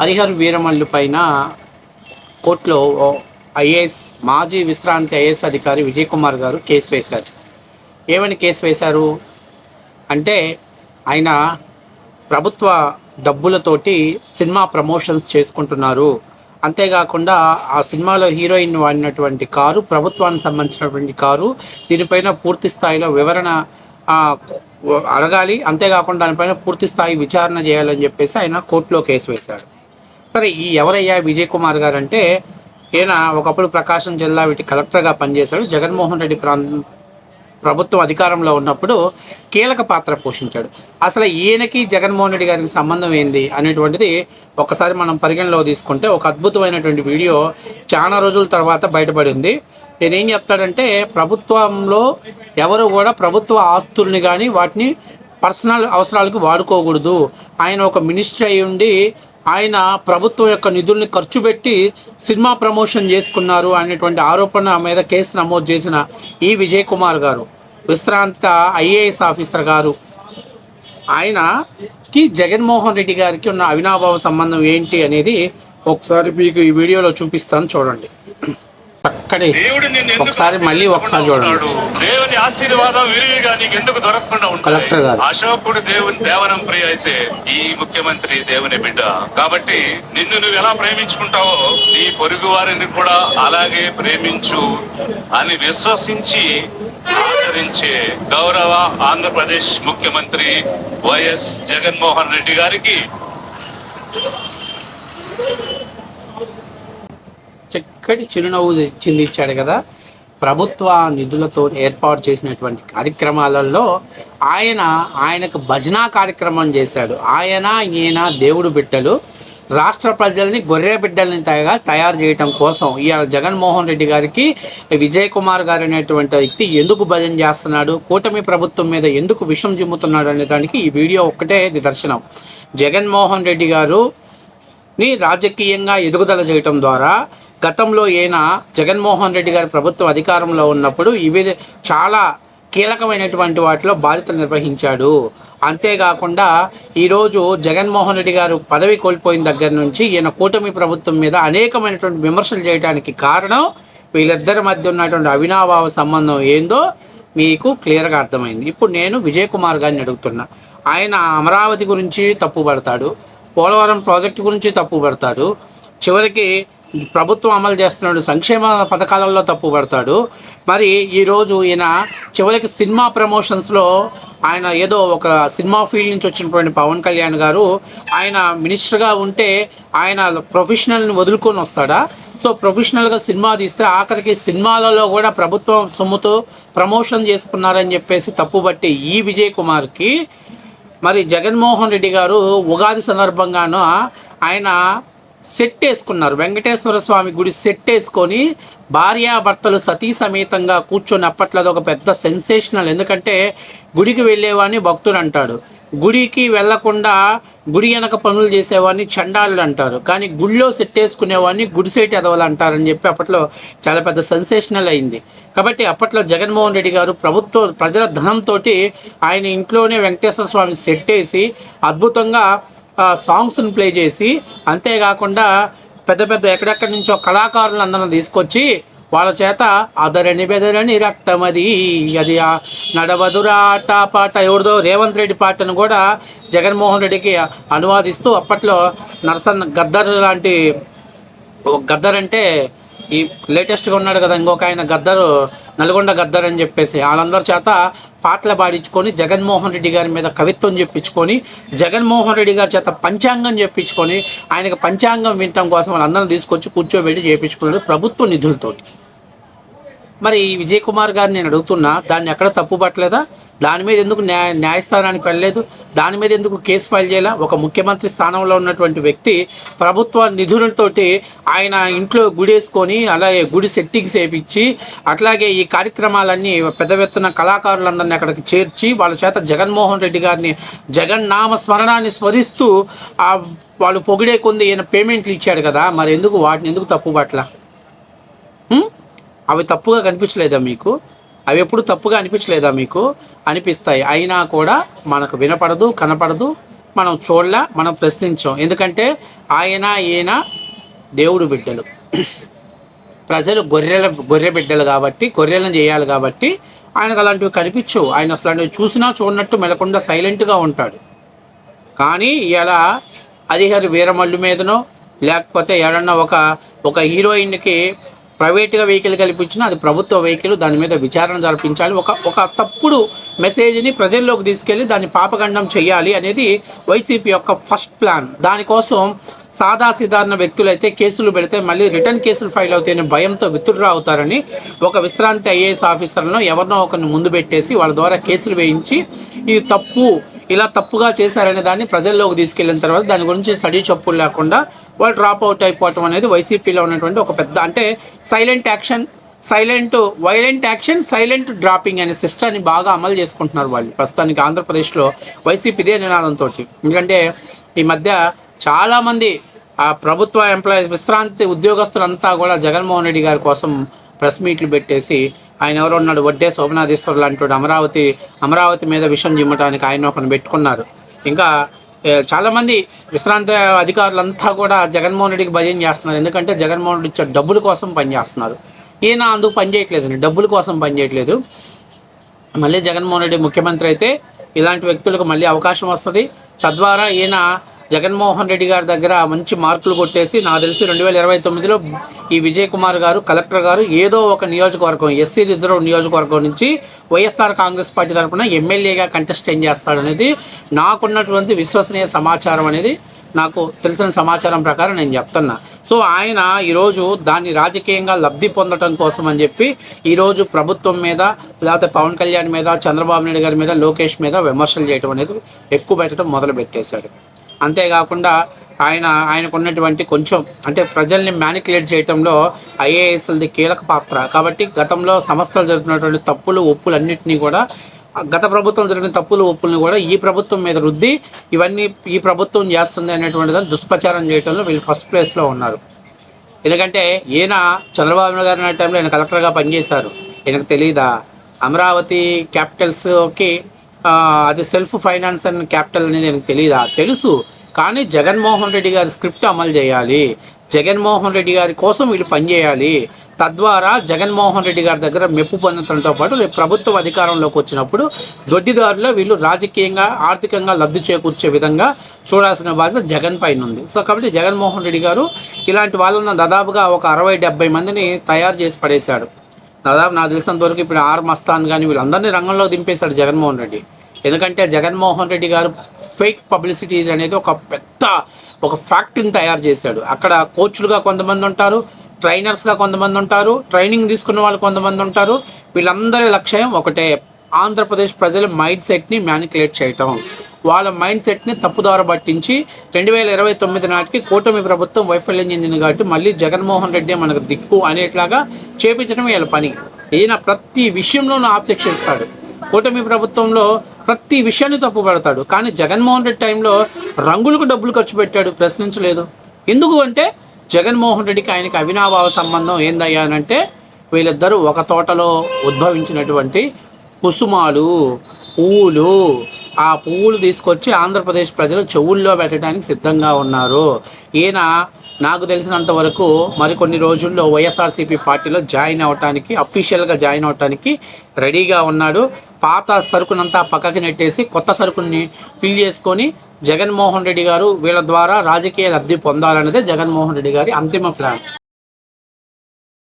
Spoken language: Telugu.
హరిహర్ వీరమల్లు పైన కోర్టులో ఐఏఎస్ మాజీ విశ్రాంతి ఐఏఎస్ అధికారి విజయ్ కుమార్ గారు కేసు వేశారు. ఏమని కేసు వేశారు? అంటే ఆయన ప్రభుత్వ డబ్బులతోటి సినిమా ప్రమోషన్స్ చేసుకుంటున్నారు. అంతేకాకుండా ఆ సినిమాలో హీరోయిన్ వాడినటువంటి కారు ప్రభుత్వానికి సంబంధించినటువంటి కారు దీనిపైన పూర్తి స్థాయిలో వివరణ అడగాలి. అంతేకాకుండా దానిపైన పూర్తి స్థాయి విచారణ చేయాలని చెప్పేసి ఆయన కోర్టులో కేసు వేశాడు. సరే ఈ ఎవరయ్యా విజయ్ కుమార్ గారు అంటే ఈయన ఒకప్పుడు ప్రకాశం జిల్లా వీటి కలెక్టర్గా పనిచేశాడు. జగన్మోహన్ రెడ్డి ప్రాంతం ప్రభుత్వం అధికారంలో ఉన్నప్పుడు కీలక పాత్ర పోషించాడు. అసలు ఈయనకి జగన్మోహన్ రెడ్డి గారికి సంబంధం ఏంది అనేటువంటిది ఒకసారి మనం పరిగణలో తీసుకుంటే ఒక అద్భుతమైనటువంటి వీడియో చాలా రోజుల తర్వాత బయటపడింది నేను ఏం చెప్తాడంటే ప్రభుత్వంలో ఎవరు కూడా ప్రభుత్వ ఆస్తుల్ని కానీ వాటిని పర్సనల్ అవసరాలకు వాడుకోకూడదు. ఆయన ఒక మినిస్టర్ అయి ఉండి ఆయన ప్రభుత్వం యొక్క నిధుల్ని ఖర్చు పెట్టి సినిమా ప్రమోషన్ చేసుకున్నారు అనేటువంటి ఆరోపణ మీద కేసు నమోదు చేసిన ఈ విజయ్ కుమార్ గారు విశ్రాంత ఐఏఎస్ ఆఫీసర్ గారు. ఆయనకి జగన్మోహన్ రెడ్డి గారికి ఉన్న అవినాభావ సంబంధం ఏంటి అనేది ఒకసారి మీకు ఈ వీడియోలో చూపిస్తాను చూడండి. ఎందుకు ఒకసారి మళ్ళీ ఒకసారి చూడండి? దేవుని ఆశీర్వాదం విరివిగా నీకు ఎందుకు దొరకకుండా కలెక్టర్ గారు. అశోకుడు దేవుని దేవనం ప్రియ అయితే ఈ ముఖ్యమంత్రి దేవుని బిడ్డ కాబట్టి నిన్ను నువ్వు ఎలా ప్రేమించుకుంటావో నీ పొరుగు వారిని కూడా అలాగే ప్రేమించు అని విశ్వసించి ఆచరించే గౌరవ ఆంధ్రప్రదేశ్ ముఖ్యమంత్రి వైఎస్ జగన్మోహన్ రెడ్డి గారికి చక్కటి చిరునవ్వు చిందించాడు కదా. ప్రభుత్వ నిధులతో ఏర్పాటు చేసినటువంటి కార్యక్రమాలలో ఆయన ఆయనకు భజనా కార్యక్రమం చేశాడు. ఆయన ఈయన దేవుడు బిడ్డలు. రాష్ట్ర ప్రజల్ని గొర్రె బిడ్డల్ని తయగా తయారు చేయటం కోసం ఇవాళ జగన్మోహన్ రెడ్డి గారికి విజయ్ కుమార్ గారు అనేటువంటి వ్యక్తి ఎందుకు భజన చేస్తున్నాడు కూటమి ప్రభుత్వం మీద ఎందుకు విషం చిమ్ముతున్నాడు అనే దానికి ఈ వీడియో ఒక్కటే నిదర్శనం. జగన్మోహన్ రెడ్డి గారు ని రాజకీయంగా ఎదుగుదల చేయటం ద్వారా గతంలో ఈయన జగన్మోహన్ రెడ్డి గారి ప్రభుత్వం అధికారంలో ఉన్నప్పుడు ఇవి చాలా కీలకమైనటువంటి వాటిలో బాధ్యతలు నిర్వహించాడు. అంతేకాకుండా ఈరోజు జగన్మోహన్ రెడ్డి గారు పదవి కోల్పోయిన దగ్గర నుంచి ఈయన కూటమి ప్రభుత్వం మీద అనేకమైనటువంటి విమర్శలు చేయడానికి కారణం వీళ్ళిద్దరి మధ్య ఉన్నటువంటి అవినాభావ సంబంధం ఏందో మీకు క్లియర్గా అర్థమైంది. ఇప్పుడు నేను విజయ్ కుమార్ గారిని అడుగుతున్నా. ఆయన అమరావతి గురించి తప్పుపడతాడు. పోలవరం ప్రాజెక్టు గురించి తప్పు పెడతాడు. చివరికి ప్రభుత్వం అమలు చేస్తున్నాడు సంక్షేమ పథకాలలో తప్పు పడతాడు. మరి ఈరోజు ఈయన చివరికి సినిమా ప్రమోషన్స్లో ఆయన ఏదో ఒక సినిమా ఫీల్డ్ నుంచి వచ్చినటువంటి పవన్ కళ్యాణ్ గారు ఆయన మినిస్టర్గా ఉంటే ఆయన ప్రొఫెషనల్ని వదులుకొని వస్తాడా? సో ప్రొఫెషనల్గా సినిమా తీస్తే ఆఖరికి సినిమాలలో కూడా ప్రభుత్వం సొమ్ముతో ప్రమోషన్ చేసుకున్నారని చెప్పేసి తప్పుబట్టి ఈ విజయ్ కుమార్కి మరి జగన్మోహన్ రెడ్డి గారు ఉగాది సందర్భంగాను ఆయన సెట్ వేసుకున్నారు. వెంకటేశ్వర స్వామి గుడి సెట్ వేసుకొని భార్యాభర్తలు సతీ సమేతంగా కూర్చొని అప్పట్లో ఒక పెద్ద సెన్సేషనల్. ఎందుకంటే గుడికి వెళ్ళేవాడిని భక్తుడు అంటాడు. గుడికి వెళ్ళకుండా గుడి వెనక పనులు చేసేవాడిని చండాలు అంటారు. కానీ గుళ్ళో సెట్ వేసుకునేవాడిని సైట్ ఎదవలు అంటారని చెప్పి అప్పట్లో చాలా పెద్ద సెన్సేషనల్ అయింది. కాబట్టి అప్పట్లో జగన్మోహన్ రెడ్డి గారు ప్రభుత్వ ప్రజల ధనంతో ఆయన ఇంట్లోనే వెంకటేశ్వర స్వామి సెట్ వేసి అద్భుతంగా సాంగ్స్ని ప్లే చేసి అంతేకాకుండా పెద్ద పెద్ద ఎక్కడెక్కడి నుంచో కళాకారులు అందరం తీసుకొచ్చి వాళ్ళ చేత అదరని బెదరని రక్తమది. అది నడవదురా ఆట పాట. ఎవరిదో రేవంత్ రెడ్డి పాటను కూడా జగన్మోహన్ రెడ్డికి అనువాదిస్తూ అప్పట్లో నరసన్న గద్దర్ లాంటి గద్దర్ అంటే ఈ లేటెస్ట్గా ఉన్నాడు కదా ఇంకొక ఆయన గద్దరు నల్గొండ గద్దర్ అని చెప్పేసి. వాళ్ళందరి చేత పాటలు పాడించుకొని జగన్మోహన్ రెడ్డి గారి మీద కవిత్వం చెప్పించుకొని జగన్మోహన్ రెడ్డి గారి చేత పంచాంగం చెప్పించుకొని ఆయనకు పంచాంగం వినటం కోసం వాళ్ళందరిని తీసుకొచ్చి కూర్చోబెట్టి చేయించుకున్నాడు ప్రభుత్వ నిధులతోటి. మరి ఈ విజయ్ కుమార్ గారిని నేను అడుగుతున్నా దాన్ని ఎక్కడ తప్పు పట్టలేదా? దాని మీద ఎందుకు న్యాయ న్యాయస్థానానికి వెళ్ళలేదు? దాని మీద ఎందుకు కేసు ఫైల్ చేయాల? ఒక ముఖ్యమంత్రి స్థానంలో ఉన్నటువంటి వ్యక్తి ప్రభుత్వ నిధులతోటి ఆయన ఇంట్లో గుడేసుకొని అలాగే గుడి సెట్టింగ్స్ వేయించి అట్లాగే ఈ కార్యక్రమాలన్నీ పెద్ద ఎత్తున కళాకారులందరినీ అక్కడికి చేర్చి వాళ్ళ చేత జగన్మోహన్ రెడ్డి గారిని జగన్ నామ స్మరణాన్ని స్మరిస్తూ వాళ్ళు పొగిడే కొంది ఈయన పేమెంట్లు ఇచ్చాడు కదా మరి ఎందుకు వాటిని ఎందుకు తప్పుబట్లా అవి తప్పుగా కనిపించలేదా మీకు? అవి ఎప్పుడు తప్పుగా అనిపించలేదా మీకు? అనిపిస్తాయి. అయినా కూడా మనకు వినపడదు కనపడదు మనం చూడలా మనం ప్రశ్నించాం. ఎందుకంటే ఆయన ఈయన దేవుడు బిడ్డలు. ప్రజలు గొర్రెల గొర్రె బిడ్డలు కాబట్టి గొర్రెలను చేయాలి కాబట్టి ఆయనకు అలాంటివి కనిపించవు. ఆయన అసలు అలాంటివి చూసినా చూడనట్టు మెలకుండా సైలెంట్గా ఉంటాడు. కానీ ఇలా అధిహరి వీరమల్లు మీదనో లేకపోతే ఏడన్నా ఒక ఒక హీరోయిన్కి ప్రైవేట్గా వెహికల్ కల్పించినా అది ప్రభుత్వ వెహికల్ దాని మీద విచారణ జరిపించాలి. ఒక ఒక తప్పుడు మెసేజ్ని ప్రజల్లోకి తీసుకెళ్ళి దాన్ని పాపగండం చేయాలి అనేది వైసీపీ యొక్క ఫస్ట్ ప్లాన్. దానికోసం సాదా సాధారణ వ్యక్తులైతే కేసులు పెడితే మళ్ళీ రిటర్న్ కేసులు ఫైల్ అవుతాయని భయంతో విత్డ్రా అవుతారని ఒక విశ్రాంతి ఐఏఎస్ ఆఫీసర్లను ఎవరినో ఒకరిని ముందు పెట్టేసి వాళ్ళ ద్వారా కేసులు వేయించి ఇది తప్పు ఇలా తప్పుగా చేశారనే దాన్ని ప్రజల్లోకి తీసుకెళ్ళిన తర్వాత దాని గురించి స్టడీ చప్పులు లేకుండా వాళ్ళు డ్రాప్ అవుట్ అయిపోవటం అనేది వైసీపీలో ఉన్నటువంటి ఒక పెద్ద అంటే silent action silent violent action silent dropping అనే సిస్టాన్ని బాగా అమలు చేసుకుంటున్నారు వాళ్ళు. ప్రస్తుతానికి ఆంధ్రప్రదేశ్లో వైసీపీ ఇదే నినాదంతో ఎందుకంటే ఈ మధ్య చాలామంది ఆ ప్రభుత్వ ఎంప్లాయీస్ విశ్రాంతి ఉద్యోగస్తులంతా కూడా జగన్మోహన్ రెడ్డి గారి కోసం ప్రెస్ మీట్లు పెట్టేసి ఆయన ఎవరో ఉన్నాడు వడ్డే శోభనాధీశ్వర్ లాంటి అమరావతి అమరావతి మీద విషయం చిమ్మటానికి ఆయన ఒకరిని పెట్టుకున్నారు. ఇంకా చాలామంది విశ్రాంతి అధికారులంతా కూడా జగన్మోహన్ రెడ్డికి భజన చేస్తున్నారు. ఎందుకంటే జగన్మోహన్ రెడ్డి ఇచ్చే డబ్బుల కోసం పనిచేస్తున్నారు ఈయన అందుకు పనిచేయట్లేదండి డబ్బుల కోసం పనిచేయట్లేదు మళ్ళీ జగన్మోహన్ రెడ్డి ముఖ్యమంత్రి అయితే ఇలాంటి వ్యక్తులకు మళ్ళీ అవకాశం వస్తుంది. తద్వారా ఈయన జగన్మోహన్ రెడ్డి గారి దగ్గర మంచి మార్కులు కొట్టేసి నాకు తెలిసి రెండు వేల ఇరవై తొమ్మిదిలో ఈ విజయ్ కుమార్ గారు కలెక్టర్ గారు ఏదో ఒక నియోజకవర్గం ఎస్సీ రిజర్వ్ నియోజకవర్గం నుంచి వైఎస్ఆర్ కాంగ్రెస్ పార్టీ తరఫున ఎమ్మెల్యేగా కంటెస్టెంట్ చేస్తాడనేది నాకున్నటువంటి విశ్వసనీయ సమాచారం అనేది నాకు తెలిసిన సమాచారం ప్రకారం నేను చెప్తున్నా. సో ఆయన ఈరోజు దాన్ని రాజకీయంగా లబ్ధి పొందడం కోసం అని చెప్పి ఈరోజు ప్రభుత్వం మీద లేకపోతే పవన్ కళ్యాణ్ మీద చంద్రబాబు నాయుడు గారి మీద లోకేష్ మీద విమర్శలు చేయడం అనేది ఎక్కువ పెట్టడం మొదలు పెట్టేశాడు అంతేకాకుండా ఆయన ఆయనకు ఉన్నటువంటి కొంచెం అంటే ప్రజల్ని మ్యానికులేట్ చేయడంలో ఐఏఎస్ఎల్ది కీలక పాత్ర. కాబట్టి గతంలో సంస్థలు జరుగుతున్నటువంటి తప్పులు ఒప్పులన్నింటినీ కూడా గత ప్రభుత్వం జరిగిన తప్పులు ఒప్పుల్ని కూడా ఈ ప్రభుత్వం మీద రుద్ది ఇవన్నీ ఈ ప్రభుత్వం చేస్తుంది అనేటువంటి దాన్ని దుష్ప్రచారం చేయడంలో వీళ్ళు ఫస్ట్ ప్లేస్లో ఉన్నారు. ఎందుకంటే ఈయన చంద్రబాబు నాయుడు గారు అనే టైంలో ఆయన కలెక్టర్గా పనిచేశారు. ఈయనకు తెలియదా అమరావతి క్యాపిటల్స్కి అది సెల్ఫ్ ఫైనాన్స్ అండ్ క్యాపిటల్ అనేది నాకు తెలియదా తెలుసు. కానీ జగన్మోహన్ రెడ్డి గారి స్క్రిప్ట్ అమలు చేయాలి. జగన్మోహన్ రెడ్డి గారి కోసం వీళ్ళు పనిచేయాలి తద్వారా జగన్మోహన్ రెడ్డి గారి దగ్గర మెప్పు పొందడంతో పాటు రేపు ప్రభుత్వం అధికారంలోకి వచ్చినప్పుడు దొడ్డిదారులో వీళ్ళు రాజకీయంగా ఆర్థికంగా లబ్ధి చేకూర్చే విధంగా చూడాల్సిన బాధ్యత జగన్ పైన ఉంది. సో కాబట్టి జగన్మోహన్ రెడ్డి గారు ఇలాంటి వాళ్ళని దాదాపుగా ఒక అరవై డెబ్బై మందిని తయారు చేసి పడేశాడు. దాదాపు నాకు తెలిసినంత వరకు ఇప్పుడు ఆర్ మస్తాన్ కానీ వీళ్ళందరినీ రంగంలో దింపేశాడు జగన్మోహన్ రెడ్డి. ఎందుకంటే జగన్మోహన్ రెడ్డి గారు ఫేక్ పబ్లిసిటీ అనేది ఒక పెద్ద ఒక ఫ్యాక్టరీని తయారు చేశాడు. అక్కడ కోచ్లుగా కొంతమంది ఉంటారు ట్రైనర్స్గా కొంతమంది ఉంటారు ట్రైనింగ్ తీసుకున్న వాళ్ళు కొంతమంది ఉంటారు. వీళ్ళందరి లక్ష్యం ఒకటే ఆంధ్రప్రదేశ్ ప్రజల మైండ్ సెట్ని మ్యానికులేట్ చేయటం. వాళ్ళ మైండ్ సెట్ని తప్పుదార పట్టించి రెండు వేల ఇరవై తొమ్మిది నాటికి కూటమి ప్రభుత్వం వైఫల్యం చెందింది కాబట్టి మళ్ళీ జగన్మోహన్ రెడ్డి మనకు దిక్కు అనేట్లాగా చేపించడం వీళ్ళ పని. ఈయన ప్రతి విషయంలోనూ ఆపేక్షిస్తాడు కూటమి ప్రభుత్వంలో ప్రతి విషయాన్ని తప్పుపెడతాడు కానీ జగన్మోహన్ రెడ్డి టైంలో రంగులకు డబ్బులు ఖర్చు పెట్టాడు. ప్రశ్నించలేదు. ఎందుకు అంటే జగన్మోహన్ రెడ్డికి ఆయనకి అవినాభావ సంబంధం ఏందయ్యా అంటే వీళ్ళిద్దరూ ఒక తోటలో ఉద్భవించినటువంటి కుసుమాలు పువ్వులు. ఆ పువ్వులు తీసుకొచ్చి ఆంధ్రప్రదేశ్ ప్రజలు చెవుల్లో పెట్టడానికి సిద్ధంగా ఉన్నారు. ఈయన నాకు తెలిసినంత వరకు మరికొన్ని రోజుల్లో వైఎస్ఆర్సీపీ పార్టీలో జాయిన్ అవటానికి అఫీషియల్గా జాయిన్ అవటానికి రెడీగా ఉన్నాడు. పాత సరుకునంతా పక్కకి నెట్టేసి కొత్త సరుకుని ఫిల్ చేసుకొని జగన్మోహన్ రెడ్డి గారు వీళ్ళ ద్వారా రాజకీయ లబ్ధి పొందాలన్నదే జగన్మోహన్ రెడ్డి గారి అంతిమ ప్లాన్.